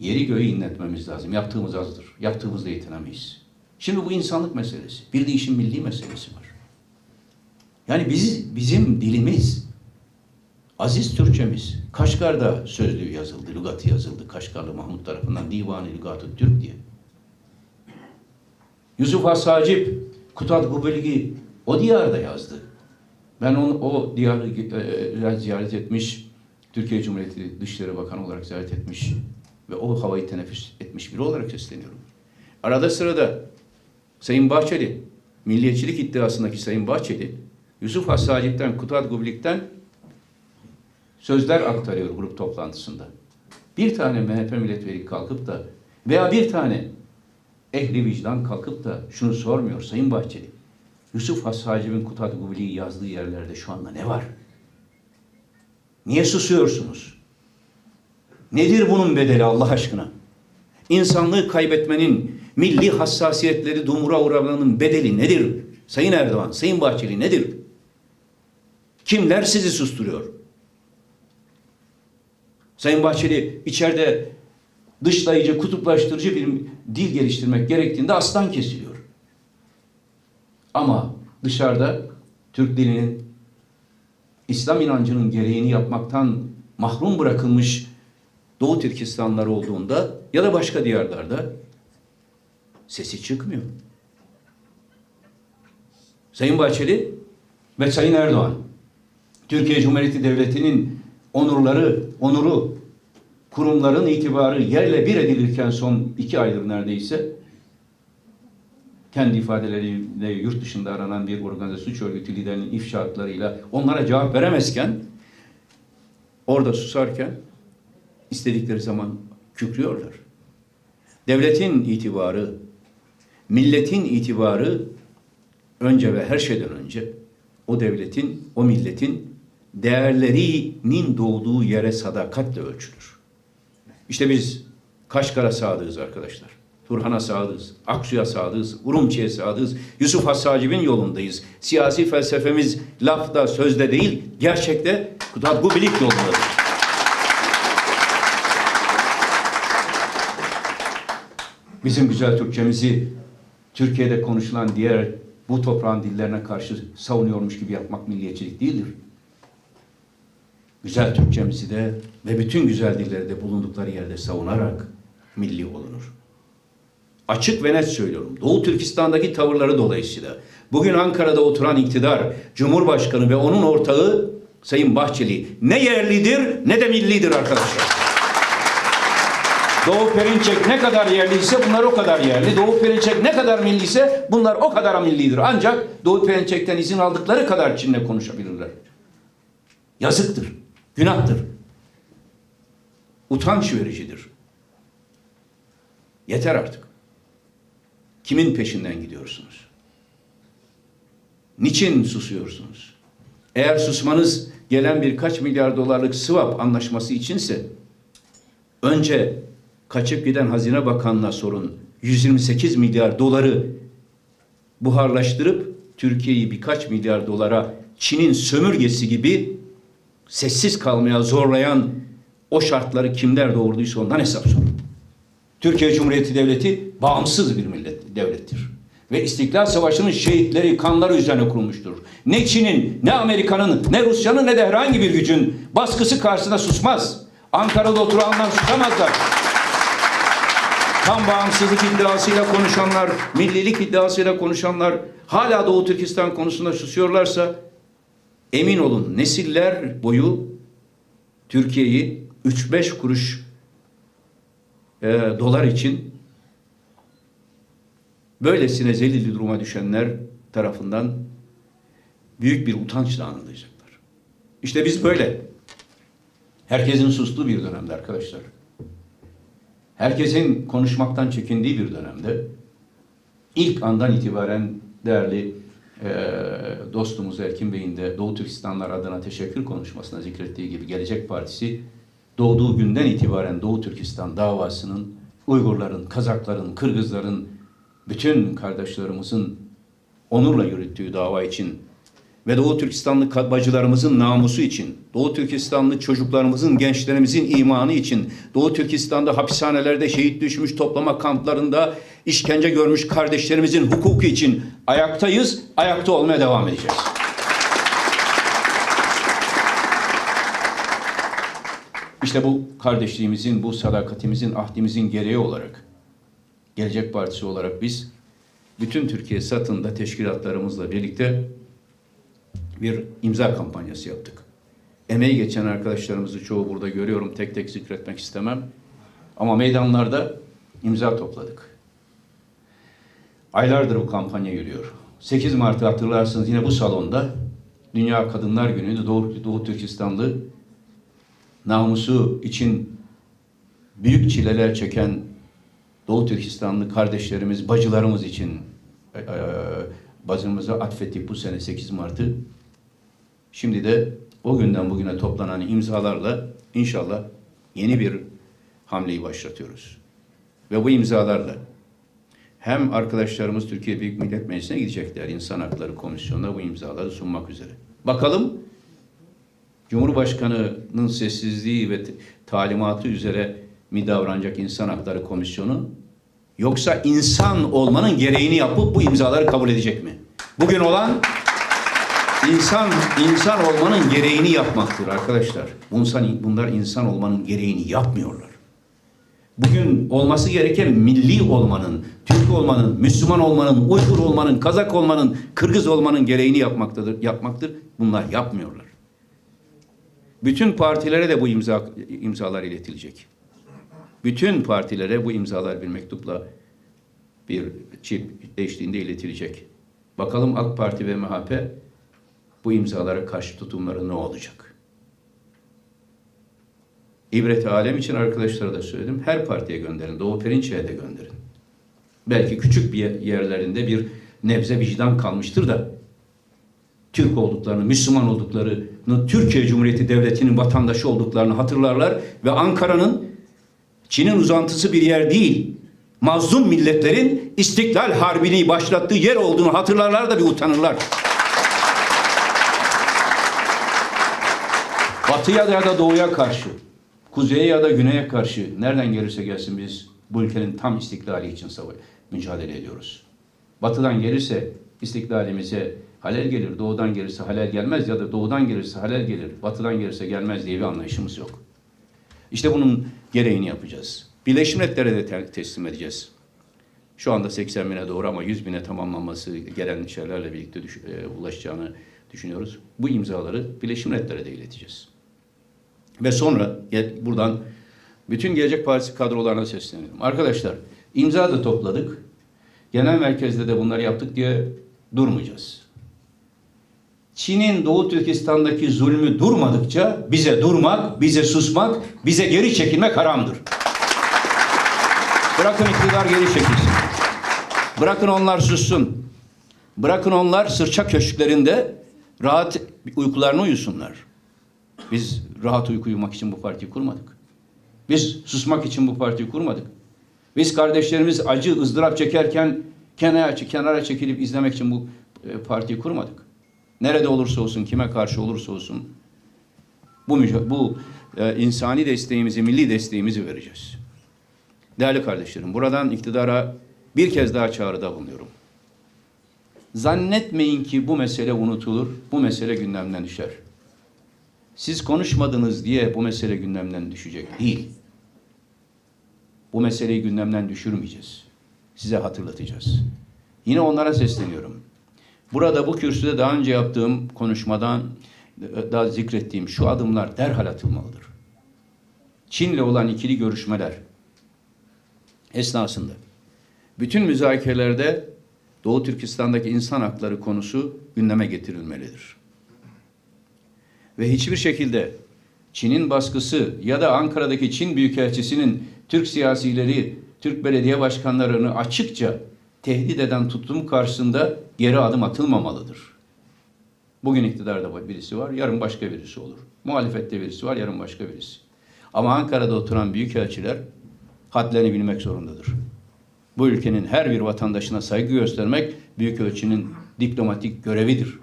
Yeri göğü inletmemiz lazım. Yaptığımız azdır. Yaptığımızda yetinemeyiz. Şimdi bu insanlık meselesi. Bir de işin milli meselesi var. Yani biz, bizim dilimiz, aziz Türkçemiz, Kaşgar'da sözlüğü yazıldı, lügatı yazıldı. Kaşgarlı Mahmut tarafından Divan-ı Lügat-ı Türk diye. Yusuf Has-Sacip, Kutat Gubelgi o diyarda yazdı. Ben onu, o diyarı e, ziyaret etmiş, Türkiye Cumhuriyeti Dışişleri Bakanı olarak ziyaret etmiş ve o havayı teneffüs etmiş biri olarak sesleniyorum. Arada sırada Sayın Bahçeli, milliyetçilik iddiasındaki Sayın Bahçeli, Yusuf Has-Sacip'ten, Kutat Gublik'ten sözler aktarıyor grup toplantısında. Bir tane MHP milletvekili kalkıp da veya bir tane ehli vicdan kalkıp da şunu sormuyor Sayın Bahçeli. Yusuf Has-Sacip'in Kutat Gublik'i yazdığı yerlerde şu anda ne var? Niye susuyorsunuz? Nedir bunun bedeli Allah aşkına? İnsanlığı kaybetmenin, milli hassasiyetleri dumura uğramanın bedeli nedir? Sayın Erdoğan, Sayın Bahçeli nedir? Kimler sizi susturuyor? Sayın Bahçeli içeride dışlayıcı, kutuplaştırıcı bir dil geliştirmek gerektiğinde aslan kesiliyor. Ama dışarıda Türk dilinin İslam inancının gereğini yapmaktan mahrum bırakılmış Doğu Türkistanlar olduğunda ya da başka diyarlarda sesi çıkmıyor. Sayın Bahçeli ve Sayın Erdoğan Türkiye Cumhuriyeti Devleti'nin onurları, onuru, kurumların itibarı yerle bir edilirken son iki aydır neredeyse kendi ifadeleriyle yurt dışında aranan bir organize suç örgütü liderinin ifşaatlarıyla onlara cevap veremezken orada susarken istedikleri zaman kükrüyorlar. Devletin itibarı, milletin itibarı önce ve her şeyden önce o devletin, o milletin değerlerinin doğduğu yere sadakatle ölçülür. İşte biz Kaşgar'a sadığız arkadaşlar. Turhan'a sadığız, Aksu'ya sadığız, Urumçi'ye sadığız, Yusuf Hassacib'in yolundayız. Siyasi felsefemiz lafta, sözde değil, gerçekte Kutat Gubilik yolundadır. Bizim güzel Türkçemizi Türkiye'de konuşulan diğer bu toprağın dillerine karşı savunuyormuş gibi yapmak milliyetçilik değildir. Güzel Türkçemizi de ve bütün güzel dilleri de bulundukları yerde savunarak milli olunur. Açık ve net söylüyorum. Doğu Türkistan'daki tavırları dolayısıyla bugün Ankara'da oturan iktidar, Cumhurbaşkanı ve onun ortağı Sayın Bahçeli ne yerlidir ne de millidir arkadaşlar. Doğu Perinçek ne kadar yerliyse bunlar o kadar yerli. Doğu Perinçek ne kadar milliyse bunlar o kadar millidir. Ancak Doğu Perinçek'ten izin aldıkları kadar Çin'le konuşabilirler. Yazıktır, günahtır. Utanç vericidir. Yeter artık. Kimin peşinden gidiyorsunuz? Niçin susuyorsunuz? Eğer susmanız gelen birkaç milyar dolarlık swap anlaşması içinse önce kaçıp giden Hazine Bakanı'na sorun. 128 milyar doları buharlaştırıp Türkiye'yi birkaç milyar dolara Çin'in sömürgesi gibi sessiz kalmaya zorlayan o şartları kimler doğurduysa ondan hesap sorun. Türkiye Cumhuriyeti Devleti bağımsız bir millet devlettir. Ve İstiklal Savaşı'nın şehitleri, kanları üzerine kurulmuştur. Ne Çin'in, ne Amerika'nın, ne Rusya'nın ne de herhangi bir gücün baskısı karşısında susmaz. Ankara'da oturanlar susamazlar. Tam bağımsızlık iddiasıyla konuşanlar, millilik iddiasıyla konuşanlar hala Doğu Türkistan konusunda susuyorlarsa emin olun nesiller boyu Türkiye'yi 3-5 kuruş e, dolar için böylesine zelili duruma düşenler tarafından büyük bir utançla anılacaklar. İşte biz böyle. Herkesin sustuğu bir dönemde arkadaşlar. Herkesin konuşmaktan çekindiği bir dönemde ilk andan itibaren değerli e, dostumuz Erkin Bey'in de Doğu Türkistanlar adına teşekkür konuşmasına zikrettiği gibi Gelecek Partisi doğduğu günden itibaren Doğu Türkistan davasının Uygurların, Kazakların, Kırgızların, bütün kardeşlerimizin onurla yürüttüğü dava için ve Doğu Türkistanlı bacılarımızın namusu için, Doğu Türkistanlı çocuklarımızın, gençlerimizin imanı için, Doğu Türkistan'da hapishanelerde şehit düşmüş toplama kamplarında işkence görmüş kardeşlerimizin hukuku için ayaktayız, ayakta olmaya devam edeceğiz. İşte bu kardeşliğimizin, bu sadakatimizin, ahdimizin gereği olarak, Gelecek Partisi olarak biz bütün Türkiye satında teşkilatlarımızla birlikte bir imza kampanyası yaptık. Emeği geçen arkadaşlarımızı çoğu burada görüyorum. Tek tek zikretmek istemem. Ama meydanlarda imza topladık. Aylardır bu kampanya yürüyor. 8 Mart'ı hatırlarsınız yine bu salonda Dünya Kadınlar Günü'ydü. Doğu, Doğu Türkistanlı namusu için büyük çileler çeken Doğu Türkistanlı kardeşlerimiz, bacılarımız için e, e, bazımıza atfettik bu sene 8 Mart'ı. Şimdi de o günden bugüne toplanan imzalarla inşallah yeni bir hamleyi başlatıyoruz. Ve bu imzalarla hem arkadaşlarımız Türkiye Büyük Millet Meclisi'ne gidecekler. İnsan Hakları Komisyonu'na bu imzaları sunmak üzere. Bakalım Cumhurbaşkanı'nın sessizliği ve talimatı üzere mi davranacak İnsan Hakları Komisyonu? Yoksa insan olmanın gereğini yapıp bu imzaları kabul edecek mi? Bugün olan insan insan olmanın gereğini yapmaktır arkadaşlar. Bunlar, bunlar insan olmanın gereğini yapmıyorlar. Bugün olması gereken milli olmanın, Türk olmanın, Müslüman olmanın, Uygur olmanın, Kazak olmanın, Kırgız olmanın gereğini yapmaktadır, yapmaktır. Bunlar yapmıyorlar. Bütün partilere de bu imza imzalar iletilecek. Bütün partilere bu imzalar bir mektupla bir çip eşliğinde iletilecek. Bakalım AK Parti ve MHP bu imzalara karşı tutumları ne olacak? İbret alem için arkadaşlara da söyledim. Her partiye gönderin. Doğu Perinçek'e de gönderin. Belki küçük bir yer- yerlerinde bir nebze vicdan kalmıştır da Türk olduklarını, Müslüman olduklarını, Türkiye Cumhuriyeti Devleti'nin vatandaşı olduklarını hatırlarlar ve Ankara'nın Çin'in uzantısı bir yer değil, mazlum milletlerin İstiklal Harbi'ni başlattığı yer olduğunu hatırlarlar da bir utanırlar. Batıya ya da doğuya karşı, kuzeye ya da güneye karşı nereden gelirse gelsin biz bu ülkenin tam istiklali için savaş, mücadele ediyoruz. Batıdan gelirse istiklalimize halel gelir, doğudan gelirse halel gelmez ya da doğudan gelirse halel gelir, batıdan gelirse gelmez diye bir anlayışımız yok. İşte bunun gereğini yapacağız. Birleşmiş Milletler'e de te- teslim edeceğiz. Şu anda 80 bine doğru ama 100 bine tamamlanması gelen şeylerle birlikte düş- e, ulaşacağını düşünüyoruz. Bu imzaları Birleşmiş Milletler'e de ileteceğiz. Ve sonra buradan bütün Gelecek Partisi kadrolarına sesleniyorum. Arkadaşlar imza da topladık. Genel merkezde de bunları yaptık diye durmayacağız. Çin'in Doğu Türkistan'daki zulmü durmadıkça bize durmak, bize susmak, bize geri çekilmek haramdır. Bırakın iktidar geri çekilsin. Bırakın onlar sussun. Bırakın onlar sırça köşklerinde rahat uykularını uyusunlar. Biz rahat uyku uyumak için bu partiyi kurmadık. Biz susmak için bu partiyi kurmadık. Biz kardeşlerimiz acı, ızdırap çekerken kenara, kenara çekilip izlemek için bu e, partiyi kurmadık. Nerede olursa olsun, kime karşı olursa olsun bu, bu e, insani desteğimizi, milli desteğimizi vereceğiz. Değerli kardeşlerim, buradan iktidara bir kez daha çağrıda bulunuyorum. Zannetmeyin ki bu mesele unutulur, bu mesele gündemden düşer. Siz konuşmadınız diye bu mesele gündemden düşecek değil. Bu meseleyi gündemden düşürmeyeceğiz. Size hatırlatacağız. Yine onlara sesleniyorum. Burada bu kürsüde daha önce yaptığım konuşmadan e, daha zikrettiğim şu adımlar derhal atılmalıdır. Çin'le olan ikili görüşmeler esnasında bütün müzakerelerde Doğu Türkistan'daki insan hakları konusu gündeme getirilmelidir. Ve hiçbir şekilde Çin'in baskısı ya da Ankara'daki Çin Büyükelçisi'nin Türk siyasileri, Türk belediye başkanlarını açıkça tehdit eden tutum karşısında geri adım atılmamalıdır. Bugün iktidarda birisi var, yarın başka birisi olur. Muhalefette birisi var, yarın başka birisi. Ama Ankara'da oturan büyükelçiler hadlerini bilmek zorundadır. Bu ülkenin her bir vatandaşına saygı göstermek büyükelçinin diplomatik görevidir.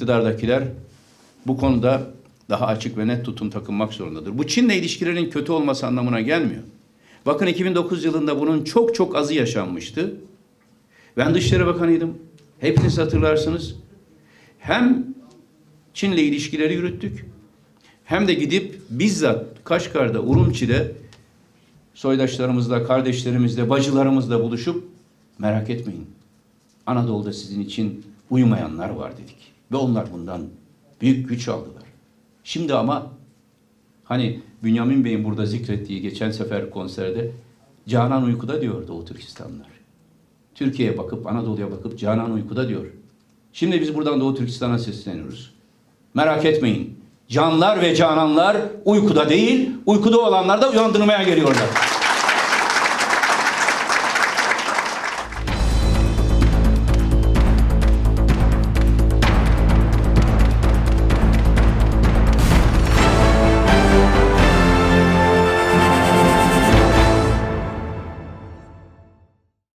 İktidardakiler bu konuda daha açık ve net tutum takınmak zorundadır. Bu Çin'le ilişkilerin kötü olması anlamına gelmiyor. Bakın 2009 yılında bunun çok çok azı yaşanmıştı. Ben Dışişleri Bakanıydım. Hepiniz hatırlarsınız. Hem Çin'le ilişkileri yürüttük hem de gidip bizzat Kaşgar'da, Urumçi'de soydaşlarımızla, kardeşlerimizle, bacılarımızla buluşup merak etmeyin. Anadolu'da sizin için uyumayanlar var dedik. Ve onlar bundan büyük güç aldılar. Şimdi ama hani Bünyamin Bey'in burada zikrettiği geçen sefer konserde Canan uykuda diyor Doğu Türkistanlılar. Türkiye'ye bakıp Anadolu'ya bakıp Canan uykuda diyor. Şimdi biz buradan Doğu Türkistan'a sesleniyoruz. Merak etmeyin. Canlar ve cananlar uykuda değil, uykuda olanlar da uyandırmaya geliyorlar.